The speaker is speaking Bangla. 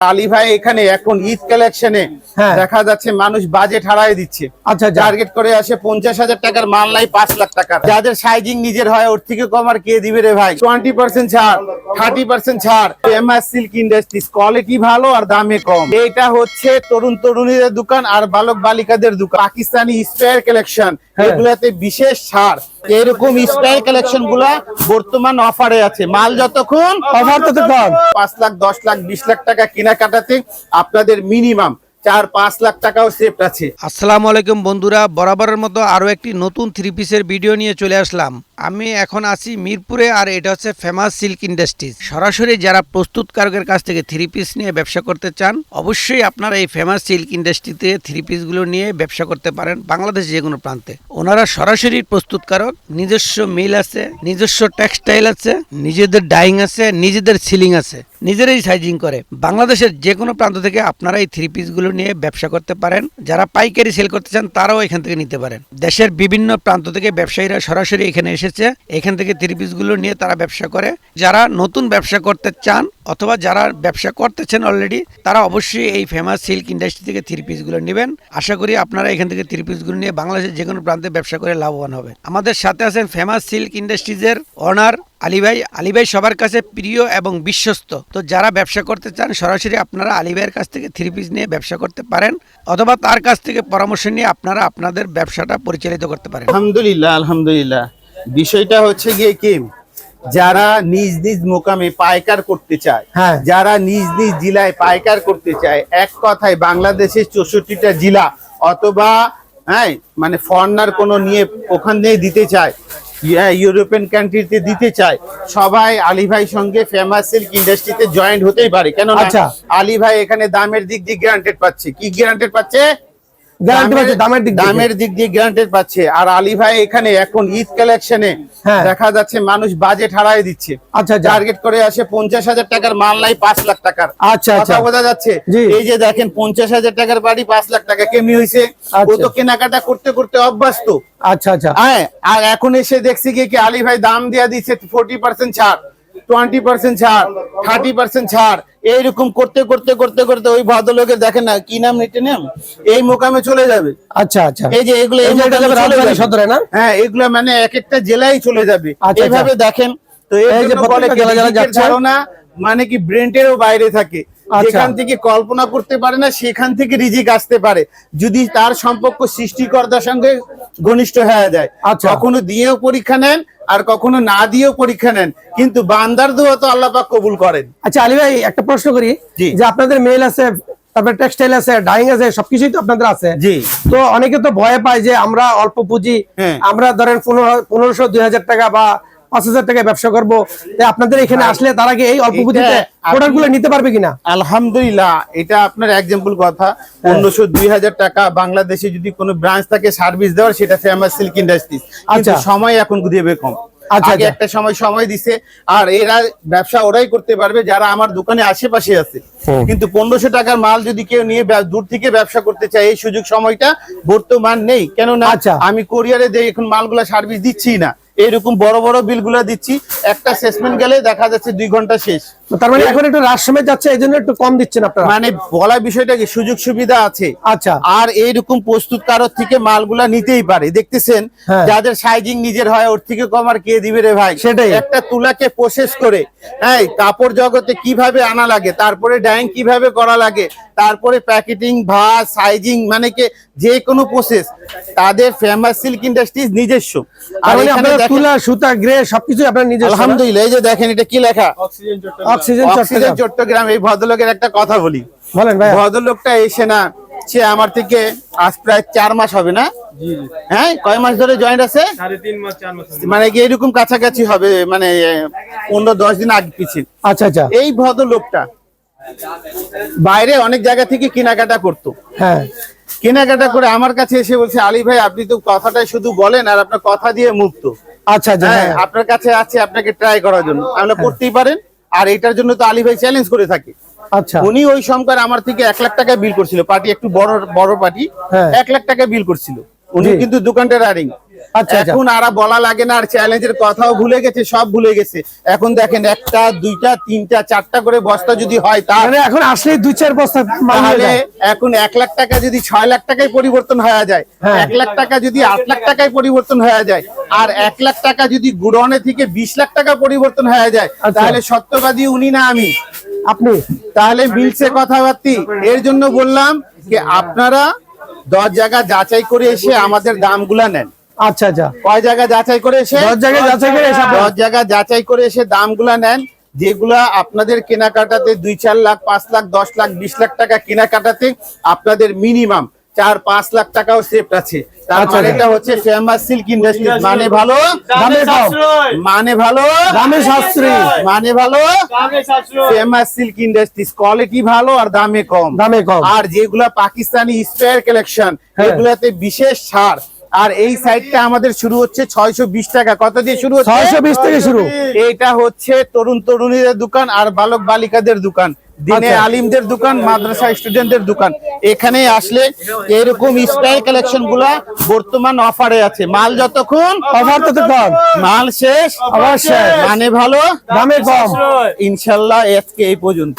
আলী ভাই এখানে এখন ঈদ কালেকশনে হ্যাঁ। দেখা যাচ্ছে মানুষ বাজেট হারায় দিচ্ছে। আচ্ছা আচ্ছা। টার্গেট করে আসে পঞ্চাশ হাজার টাকার মাল নাই পাঁচ লাখ টাকা যাদের সাইজিং নিজের হয় ওর থেকে কম আর কে দিবে রে ভাই? টোয়েন্টি পার্সেন্ট ছাড় থার্টি পার্সেন্ট ছাড়। ফেমাস সিল্ক ইন্ডাস্ট্রিজ কোয়ালিটি ভালো আর দামে কম। এটা হচ্ছে তরুণ তরুণীদের দোকান আর বালক বালিকাদের দোকান। Pakistani spare collection. এগুলাতে বিশেষ ছাড়। এরকম স্টাইল কালেকশনগুলা বর্তমান অফারে আছে। মাল যতক্ষণ অফার ততক্ষণ। পাঁচ লাখ দশ লাখ বিশ লাখ টাকা কেনাকাটাতে আপনাদের মিনিমাম চার পাঁচ লাখ টাকাও সেফট আছে। আসসালামু আলাইকুম বন্ধুরা বরাবরের মতো আরও একটি নতুন থ্রি পিসের ভিডিও নিয়ে চলে আসলাম। আমি এখন আছি মিরপুরে আর এটা হচ্ছে ফেমাস সিল্ক ইন্ডাস্ট্রিজ সরাসরি যারা প্রস্তুতকারকের কাছ থেকে থ্রি পিস নিয়ে ব্যবসা করতে চান, অবশ্যই আপনারা এই ফেমাস সিল্ক ইন্ডাস্ট্রিতে থ্রি পিসগুলো নিয়ে ব্যবসা করতে পারেন বাংলাদেশ যে কোনো প্রান্তে। ওনারা সরাসরি প্রস্তুতকারক, নিজস্ব মিল আছে, নিজস্ব টেক্সটাইল আছে, নিজেদের ডাইং আছে, নিজেদের সিলিং আছে, নিজেরাই সাইজিং করে। বাংলাদেশের যে কোনো প্রান্ত থেকে আপনারা এই থ্রি পিসগুলো নিয়ে ব্যবসা করতে পারেন। যারা পাইকারি সেল করতে চান, তারাও এখান থেকে নিতে পারেন। দেশের বিভিন্ন প্রান্ত থেকে ব্যবসায়ীরা সরাসরি এখানে এসেছে, এখান থেকে থ্রি পিসগুলো নিয়ে তারা ব্যবসা করে। যারা নতুন ব্যবসা করতে চান অথবা যারা ব্যবসা করতেছেন অলরেডি তারা অবশ্যই এই ফেমাস সিল্ক ইন্ডাস্ট্রি থেকে থ্রি পিসগুলো নেবেন। আশা করি আপনারা এখান থেকে থ্রি পিসগুলো নিয়ে বাংলাদেশের যে কোনো প্রান্তে ব্যবসা করে লাভবান হবে আমাদের সাথে আছেন ফেমাস সিল্ক ইন্ডাস্ট্রিজের অনার আলী ভাই। সবার কাছে প্রিয় এবং বিশ্বস্ত। তো যারা ব্যবসা করতে চান, সরাসরি আপনারা আলী কাছ থেকে থ্রি পিস নিয়ে ব্যবসা করতে পারেন অথবা তার কাছ থেকে পরামর্শ নিয়ে আপনারা আপনাদের ব্যবসাটা পরিচালিত করতে পারেন। আলহামদুলিল্লাহ আলহামদুলিল্লাহ। বিষয়টা হচ্ছে গিয়ে কি যারা নিজ নিজ মোকামে পাইকার করতে চায় হ্যাঁ। যারা নিজ নিজ জেলায় পাইকার করতে চায় এক কথায় বাংলাদেশের চৌষট্টিটা জেলা অথবা হ্যাঁ মানে ফরেনার কোনো নিয়ে ওখান দিতে চায় ইউরোপিয়ান কান্ট্রিতে দিতে চায় সবাই আলী ভাই সঙ্গে ফেমাস সিল্ক ইন্ডাস্ট্রিতে জয়েন্ট হতেই পারে কেন আচ্ছা। আলী ভাই এখানে দামের দিক দিয়ে গ্যারান্টেড পাচ্ছে কি গ্যারান্টেড পাচ্ছে দামের দিক দিয়ে। গ্যারান্টেড পাচ্ছে। আর আলী ভাই এখানে এখন ঈদ কালেকশনে হ্যাঁ। দেখা যাচ্ছে মানুষ বাজেট হারায় দিচ্ছে। আচ্ছা আচ্ছা। টার্গেট করে আসে পঞ্চাশ হাজার টাকার মাল নাই পাঁচ লাখ টাকার। আচ্ছা, আচ্ছা। বোঝা যাচ্ছে। এই যে দেখেন পঞ্চাশ হাজার টাকার বাড়ি পাঁচ লাখ টাকা কেমনি হয়েছে। ও আচ্ছা। তো কেনাকাটা করতে করতে অভ্যস্ত। আচ্ছা আচ্ছা। হ্যাঁ আর এখন এসে দেখছি কি কি আলী ভাই দাম দিয়া দিচ্ছে ফোর্টি পার্সেন্ট ছাড়। টোয়েন্টি পার্সেন্ট ছাড় থার্টি পার্সেন্ট ছাড় এইরকম করতে করতে করতে করতে ওই ভদ্রলোকের দেখেন না কি নাম নিতে নাম এই মোকামে চলে যাবে আচ্ছা আচ্ছা এই যে এগুলো। সদরে না? হ্যাঁ এগুলো মানে এক একটা জেলায় চলে যাবে আচ্ছা, এইভাবে দেখেন তো এই যে। ধারণা মানে কি ব্রেন্টেরও বাইরে থাকে আচ্ছা। যেখান থেকে কল্পনা করতে পারে না সেখান থেকে রিজিক আসতে পারে যদি তার সম্পর্ক সৃষ্টিকর্তার সঙ্গে ঘনিষ্ঠ হয়ে যায় আচ্ছা। কখনো দিয়েও পরীক্ষা নেন আর কখনো না দিয়েও পরীক্ষা নেন কিন্তু বান্দার দোয়া তো আল্লাহ পাক কবুল করেন আচ্ছা আলী ভাই একটা প্রশ্ন করি জি। যে আপনাদের মেল আছে তারপরে টেক্সটাইল আছে ডাইং আছে সবকিছুই তো আপনাদের আছে জি। তো অনেকে তো ভয় পায় যে আমরা অল্প পুঁজি হ্যাঁ। আমরা ধরেন পনেরো পনেরোশো দুই হাজার টাকা বা পাঁচ হাজার টাকায় ব্যবসা করব। আপনাদের এখানে আসলে তার আগে এই অল্প পুঁজিতে প্রোডাক্টগুলো নিতে পারবে কিনা? আলহামদুলিল্লাহ এটা আপনার এক্সাম্পল কথা। পনেরোশো দুই হাজার টাকা বাংলাদেশে যদি কোনো ব্রাঞ্চ থাকে সার্ভিস দেওয়ার সেটা ফেমাস সিল্ক ইন্ডাস্ট্রিজ আচ্ছা। সময় এখন দেবে কম। আচ্ছা, আগে আচ্ছা। একটা সময় সময় দিছে আর এরা ব্যবসা ওরাই করতে পারবে যারা আমার দোকানে আশেপাশে আছে। কিন্তু পনেরোশো টাকার মাল যদি কেউ নিয়ে দূর থেকে ব্যবসা করতে চায় এই সুযোগ সময়টা বর্তমান নেই। কেননা আচ্ছা। আমি কোরিয়ারে এখন মালগুলা সার্ভিস দিচ্ছি না। এরকম বড় বড় বিলগুলা দিচ্ছি। একটা সেসমেন্ট গেলে দেখা যাচ্ছে দুই ঘণ্টা শেষ। তার মানে এখন একটু সময় যাচ্ছে এই জন্য একটু কম দিচ্ছেন আপনারা? মানে বলা বিষয়টা কি সুযোগ সুবিধা আছে? আচ্ছা। আর এইরকম প্রস্তুতকারক থেকে মালগুলা নিতেই পারে। দেখতেছেন হ্যাঁ। যাদের সাইজিং নিজের হয় ওর থেকে কম আর কে দিবে রে ভাই? সেটাই। একটা তুলাকে প্রসেস করে হ্যাঁ কাপড় জগতে কীভাবে আনা লাগে তারপরে ডাইং কীভাবে করা লাগে তারপরে প্যাকেটিং ভাস সাইজিং মানে কি যে কোনো প্রসেস তাদের ফেমাস সিল্ক ইন্ডাস্ট্রিজ নিজস্ব। আর মানে তুলা সুতা গ্রে সবকিছু আপনার নিজের আলহামদুলিল্লাহ এই যে দেখেন এটা কি লেখা? Oxygen oxygen Chittagong. চট্টগ্রাম এই ভদ্রলোকের একটা কথা বলি। বলেন ভাই ভদ্রলোকটা এসে না সে আমার থেকে আজ প্রায় চার মাস হবে না? হ্যাঁ কয় মাস ধরে জয়েন্ট আছে? মানে এরকম কাছাকাছি হবে মানে পনেরো দশ দিন আগে পিছিয়ে। আচ্ছা আচ্ছা। এই ভদ্রলোকটা বাইরে অনেক জায়গা থেকে কেনাকাটা করতো। হ্যাঁ। কেনাকাটা করে আমার কাছে এসে বলছে আলী ভাই আপনি তো কথাটাই শুধু বলেন আর আপনার কথা দিয়ে মুক্ত। আচ্ছা আচ্ছা হ্যাঁ হ্যাঁ। আপনার কাছে আছে আপনাকে ট্রাই করার জন্য। আমরা করতেই পারেন। আর এটার জন্য তো আলী ভাই চ্যালেঞ্জ করে থাকে। আচ্ছা। উনি ওই সংখ্যার আমার থেকে এক লাখ টাকা বিল করছিল পার্টি একটু বড় বড় পার্টি। হ্যাঁ। এক লাখ টাকা বিল করছিল। উনি কিন্তু দোকানটা রানিং। এখন আর বলা লাগে না আর চ্যালেঞ্জের কথাও ভুলে গেছে সব ভুলে গেছে। এখন দেখেন একটা দুইটা তিনটা চারটা করে বস্তা যদি হয় তা মানে এখন আসলে দুই চার বস্তা তাহলে এখন এক লাখ টাকা যদি ছয় লাখ টাকায় পরিবর্তন হয়ে যায় হ্যাঁ। এক লাখ টাকা যদি আট লাখ টাকায় পরিবর্তন হয়ে যায় আর এক লাখ টাকা যদি গুড়নে থেকে বিশ লাখ টাকা পরিবর্তন হয়ে যায় আচ্ছা। তাহলে সত্যবাদী উনি না আমি। আপনি? তাহলে মিলছে কথাবার্তি। এর জন্য বললাম যে আপনারা দশ জায়গা যাচাই করে এসে আমাদের দামগুলা নেন। আচ্ছা আচ্ছা। কয় জায়গা যাচাই করে এসে দশ জায়গায় যাচাই করে এসে দশ জায়গা যাচাই করে এসে দামগুলা নেন যেগুলা আপনাদের কেনাকাটাতে দুই চার লাখ পাঁচ লাখ দশ লাখ বিশ লাখ টাকা কেনাকাটাতে আপনাদের মিনিমাম চার পাঁচ লাখ টাকাও সেফট আছে। তার আচ্ছা, আচ্ছা। এটা হচ্ছে ফেমাস সিল্ক ইন্ডাস্ট্রি মানে ভালো? দামে মানে ভালো? দামে সাশ্রয়ী। মানে ভালো? ফেমাস সিল্ক ইন্ডাস্ট্রিজ কোয়ালিটি ভালো আর দামে কম। দামে কম। আর যেগুলা পাকিস্তানি স্পেয়ার কালেকশন। এগুলাতে বিশেষ ছাড়। আর এই সাইডটা আমাদের শুরু হচ্ছে ছয়শো বিশ টাকা। কত দিয়ে শুরু হচ্ছে? 620 থেকে শুরু। এটা হচ্ছে তরুণ তরুণীদের দোকান আর বালক বালিকাদের দোকান। দিনে আচ্ছা। আলিমদের দোকান মাদ্রাসা স্টুডেন্টদের দোকান। এখানে আসলে এরকম স্টাইল কালেকশনগুলা বর্তমান অফারে আছে। মাল যতক্ষণ অফার ততক্ষণ। মাল শেষ অবশ্যই। মানে ভালো? দামে কম। ইনশাল্লাহ আজকে এই পর্যন্ত